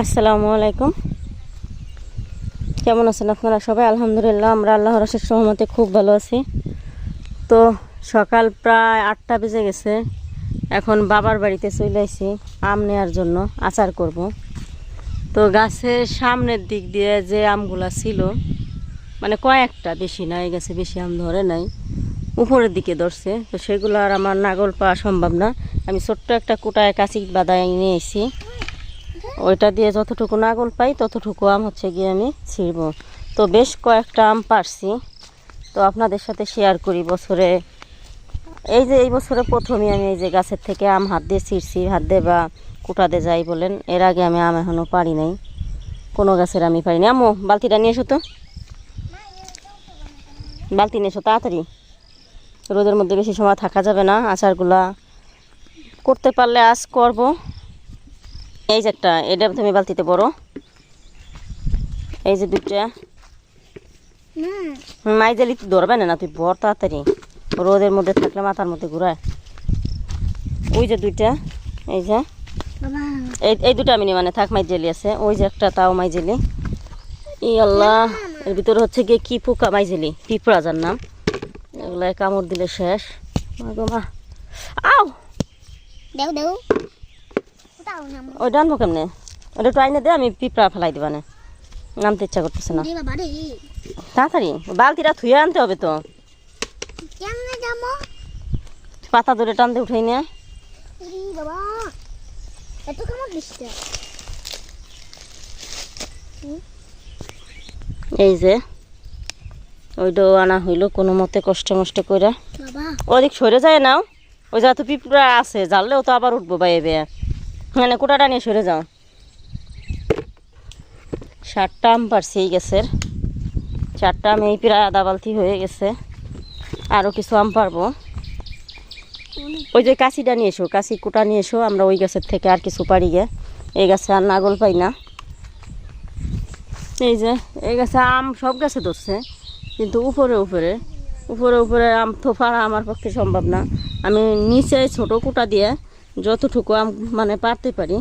আসসালামু আলাইকুম। কেমন আছেন আপনারা সবাই? আলহামদুলিল্লাহ, আমরা আল্লাহ রসের সহমতে খুব ভালো আছি। তো সকাল প্রায় আটটা বেজে গেছে। এখন বাবার বাড়িতে চলে আসি, আম নেওয়ার জন্য, আচার করব। তো গাছের সামনের দিক দিয়ে যে আমগুলা ছিল মানে কয়েকটা বেশি নাই গেছে বেশি আম ধরে নাই, উপরের দিকে ধরছে। তো সেগুলো আর আমার নাগল পাওয়া সম্ভব না। আমি ছোট্ট একটা কুটায় কাঁচি বাদায় নিয়ে এসি ওইটা দিয়ে যতটুকু নাগল পাই ততটুকু আম হচ্ছে গিয়ে আমি ছিঁড়ব। তো বেশ কয়েকটা আম পারছি। তো আপনাদের সাথে শেয়ার করি বছরে। এই যে এই বছরে প্রথমে আমি এই যে গাছের থেকে আম হাত দিয়ে ছিঁড়ছি, হাত দিয়ে বা কুটাতে যাই বলেন, এর আগে আমি আম এখনও পারি নাই। কোনো গাছের আমি পারি পারিনি আমো বালতিটা নিয়ে এসো তো। বালতি নিয়ে এসো, তাড়াতাড়ি। রোদের মধ্যে বেশি সময় থাকা যাবে না, আচারগুলা করতে পারলে আজ করব। এই যে একটা, এটা তুমি বালতিতে বড় এই যে দুইটা। মাই জালি তুই ধরবে না তুই বর তাড়াতাড়ি। রোদের মধ্যে থাকলে মাথার মধ্যে ঘুরায়। ওই যে দুইটা, এই যে। এই এই দুটো আমি মানে থাক, মাই জেলি আছে। ওই যে একটা, তাও মাই জেলি। ই আল্লাহ, এর ভিতরে হচ্ছে গিয়ে কি পোকা? মাই জেলি, পিঁপড়া যার নাম। এগুলাই কামড় দিলে শেষ। মা গো মা। আও দেও দেও। দাও না ওই ডানবো কেমনে? ওটা একটু আইনে দে আমি পিঁপড়া ফেলাই দিবা না। নামতে ইচ্ছা করতেছে না। তাড়াতাড়ি বালতিটা ধুয়ে আনতে হবে তো। পাতা ধরে টানতে উঠাই নিয়ে এই যে ওইটাও আনা হইল কোনো মতে কষ্ট মষ্ট করে ওদিক সরে যায় নাও ওই যা তো পিঁপড়া আছে জানলেও তো আবার উঠবো বাইবে মানে কোটাটা নিয়ে সরে যাও। সাতটা আম পারছি এই গাছের। চারটা আম এই প্রায় আদা বালতি হয়ে গেছে। আরও কিছু আম পারব। ওই যে কাশিটা নিয়ে এসো, কাশি কুটা নিয়ে এসো, আমরা ওই গাছের থেকে আর কিছু পারি গে। এই গাছে আর নাগল পাই না। এই যে, এই গাছে আম সব গাছে ধরছে, কিন্তু উপরে উপরে উপরে উপরে আম তো পারা আমার পক্ষে সম্ভব না। আমি নিচে ছোট কুটা দিয়ে যতটুকু আম মানে পারতে পারি,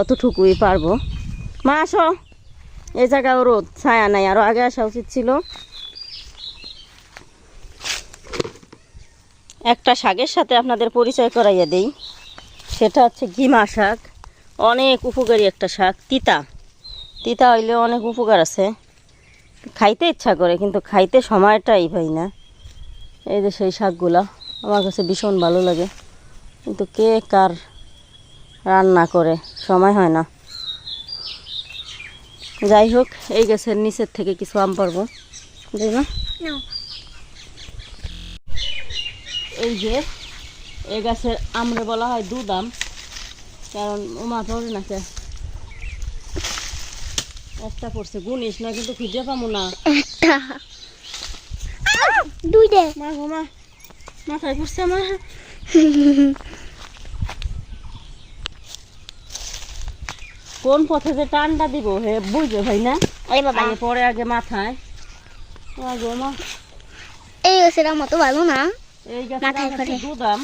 অতটুকুই পারব। মা, আসো। এই জায়গায় রোদ, ছায়া নাই আরও আগে আসা উচিত ছিল। একটা শাকের সাথে আপনাদের পরিচয় করাইয়া দেই। সেটা হচ্ছে গিমা শাক। অনেক উপকারী একটা শাক, তিতা। তিতা হইলে অনেক উপকার আছে। খাইতে ইচ্ছা করে, কিন্তু খাইতে সময়টাই পাই না। এই যে সেই শাকগুলা, আমার কাছে ভীষণ ভালো লাগে। কিন্তু কে কার রান্না করে? সময় হয় না। যাই হোক এই গাছের নিচের থেকে কিছু আম পারব। নাও। এই যে এই গাছের আমরে বলা হয় দুধ আম। কারণ উমা পড়ে না একটা পড়ছে গুনিস না কিন্তু খুঁজে পাবো না। একটা দুই মা গো মা মাথায় পড়ছে আমার কোন পথে যে টানটা দিব হে বুঝবে ভাই না? এই বাবা। আগে পরে আগে মাথায়। মা গো মা। এই গাছের আম অত ভালো না। এই মাথায় করে। দুধ আম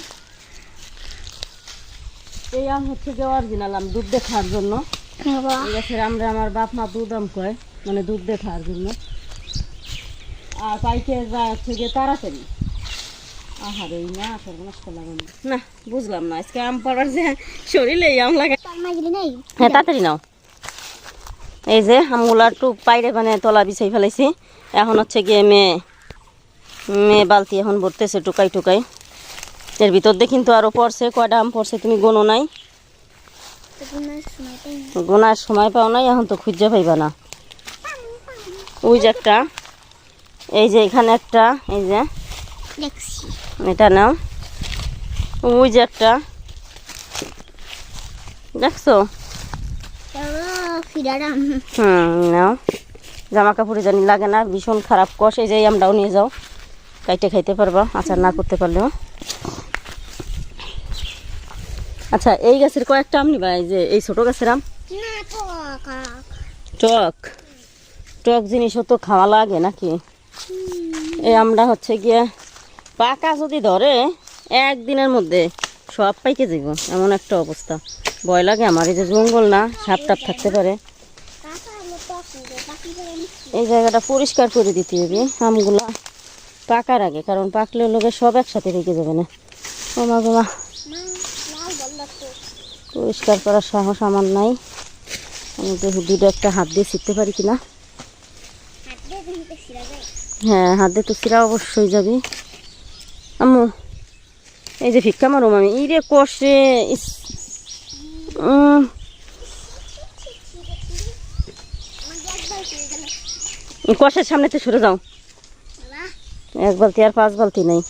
এই আম হচ্ছে যে অরিজিনাল আম দুধ দেখার জন্য। বাবা। এই গাছের আমরা আমার বাপ মা দুধ আম কয় মানে দুধ দিয়ে খাওয়ার জন্য। আর পাইকে যা হচ্ছে গিয়ে তাড়াতাড়ি। না বুঝলাম না আজকে আম পাড়ার যে শরীরে এই আম লাগে। হ্যাঁ তাড়াতাড়ি নাও। এই যে আমগুলা একটু পাইরে মানে তলা বিছাই ফেলাইছি। এখন হচ্ছে গিয়ে মেয়ে মেয়ে বালতি এখন ভরতেছে টুকাই টুকাই। এর ভিতর দিয়ে কিন্তু আরও পড়ছে কয়টা আম পড়ছে তুমি গোনো নাই। গোনার সময় পাও নাই এখন তো খুঁজে পাইবা না। ওই যে একটা এই যে এখানে একটা এই যে। এটা নাও। ওই যে একটা। দেখছ? হুম নাও। জামা কাপড়ে জানি লাগে না ভীষণ খারাপ কষ। এই যে আমরাও নিয়ে যাও। কাইটে খাইতে পারবা আচার না করতে পারলেও। আচ্ছা এই গাছের কয়েকটা আম নিবা এই যে এই ছোট গাছের আম। টক। টক? জিনিসও তো খাওয়া লাগে নাকি? এই আমরা হচ্ছে গিয়ে পাকা যদি ধরে একদিনের মধ্যে সব পাইকে যাব এমন একটা অবস্থা। ভয় লাগে আমার এই যে জঙ্গল না সাপ টাপ থাকতে পারে। তো এই জায়গাটা পরিষ্কার করে দিতে হবে। আমগুলা পাকার আগে কারণ পাকলে লোকে সব একসাথে রেখে যাবে না। ওমা গোমা পরিষ্কার করার সাহস আমার নাই। আমি দেখি দুটো একটা হাত দিয়ে শিখতে পারি কিনা। হ্যাঁ হাত দিয়ে তো সিরা অবশ্যই যাবি। আম্মু এই যে ভিক্ষা মারো আমি ইরে কষে ইস উম, আমাকে একবার ছিড়ে গেল কষের সরে যাও এক বালতি আর পাঁচ বালতি নেই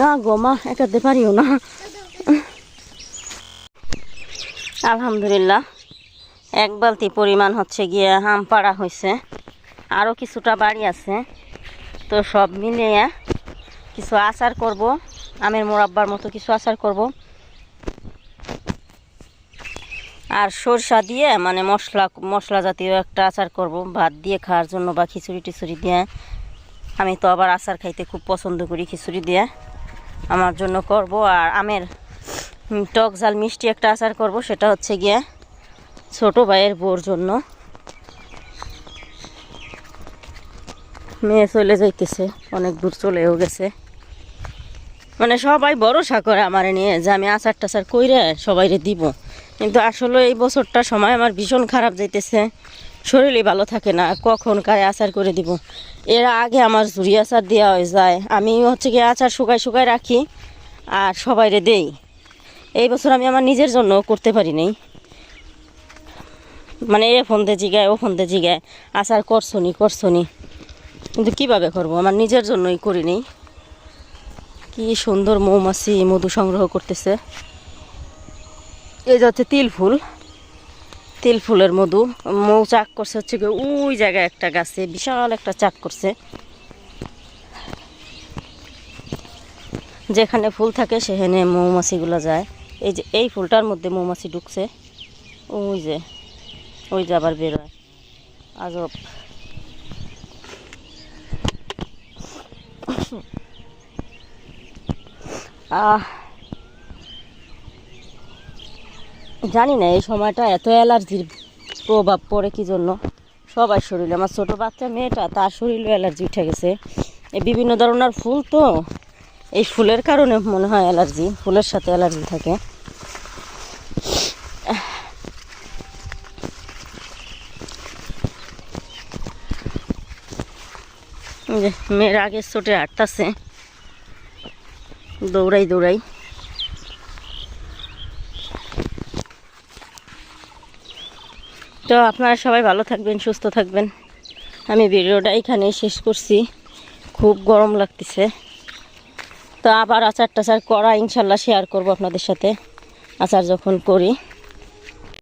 না গো মা একাতে পারিও না আলহামদুলিল্লাহ এক বালতি পরিমাণ হচ্ছে গিয়ে হাম পাড়া হয়েছে আরও কিছুটা বাড়ি আছে তো সব মিলিয়ে কিছু আচার করব, আমের মোরাব্বার মতো কিছু আচার করব। আর সরষা দিয়ে মানে মশলা মশলা জাতীয় একটা আচার করব, ভাত দিয়ে খাওয়ার জন্য বা খিচুড়ি টিচুড়ি দিয়ে। আমি তো আবার আচার খাইতে খুব পছন্দ করি খিচুড়ি দিয়ে। আমার জন্য করব আর আমের টক ঝাল মিষ্টি একটা আচার করব, সেটা হচ্ছে গিয়ে ছোট ভাইয়ের বউর জন্য। মেয়ে চলে যাইতেছে, অনেক দূর চলেও গেছে। মানে সবাই ভরসা করে আমার নিয়ে যে আমি আচার টাচার কইরে সবাইরে দিব। কিন্তু আসলে এই বছরটা সময় আমার ভীষণ খারাপ যাইতেছে। শরীরই ভালো থাকে না, কখন কারে আচার করে দিব? এর আগে আমার ঝুরি আচার দেওয়া হয়ে যায়। আমি হচ্ছে গিয়ে আচার শুকায় শুকায় রাখি আর সবাইরে দেই। এই বছর আমি আমার নিজের জন্য করতে পারি নাই। মানে এ ফোন দিয়ে জিগায়, ও ফোন দিয়ে জিগায়, আচার করছ নি করছ নি। কিন্তু কীভাবে করব? আমার নিজের জন্যই করিনি। কি সুন্দর মৌমাছি মধু সংগ্রহ করতেছে। এই যে হচ্ছে তিল ফুল। তিল ফুলের মধু। মৌ চাক করছে হচ্ছে গিয়ে ওই জায়গায় একটা গাছে, বিশাল একটা চাক করছে। যেখানে ফুল থাকে সেখানে মৌমাছিগুলো যায়। এই যে এই ফুলটার মধ্যে মৌমাছি ঢুকছে। ওই যে ওই যে আবার বেরোয় আজব। আহ, জানি না, এই সময়টা এত অ্যালার্জির প্রভাব পড়ে কি জন্য? সবার শরীরে, আমার ছোট বাচ্চা মেয়েটা, তার শরীরে অ্যালার্জি উঠে গেছে। এই বিভিন্ন ধরনের ফুল তো, এই ফুলের কারণে মনে হয় অ্যালার্জি, ফুলের সাথে অ্যালার্জি থাকে। যে মেয়ের আগে ছোটে হাঁটতাছে। দৌড়াই দৌড়াই। তো আপনারা সবাই ভালো থাকবেন, সুস্থ থাকবেন। আমি ভিডিওটা এখানে শেষ করছি। খুব গরম লাগতেছে। তো আবার আচার টাচার করা ইনশাল্লাহ শেয়ার করব আপনাদের সাথে। আচার যখন করি।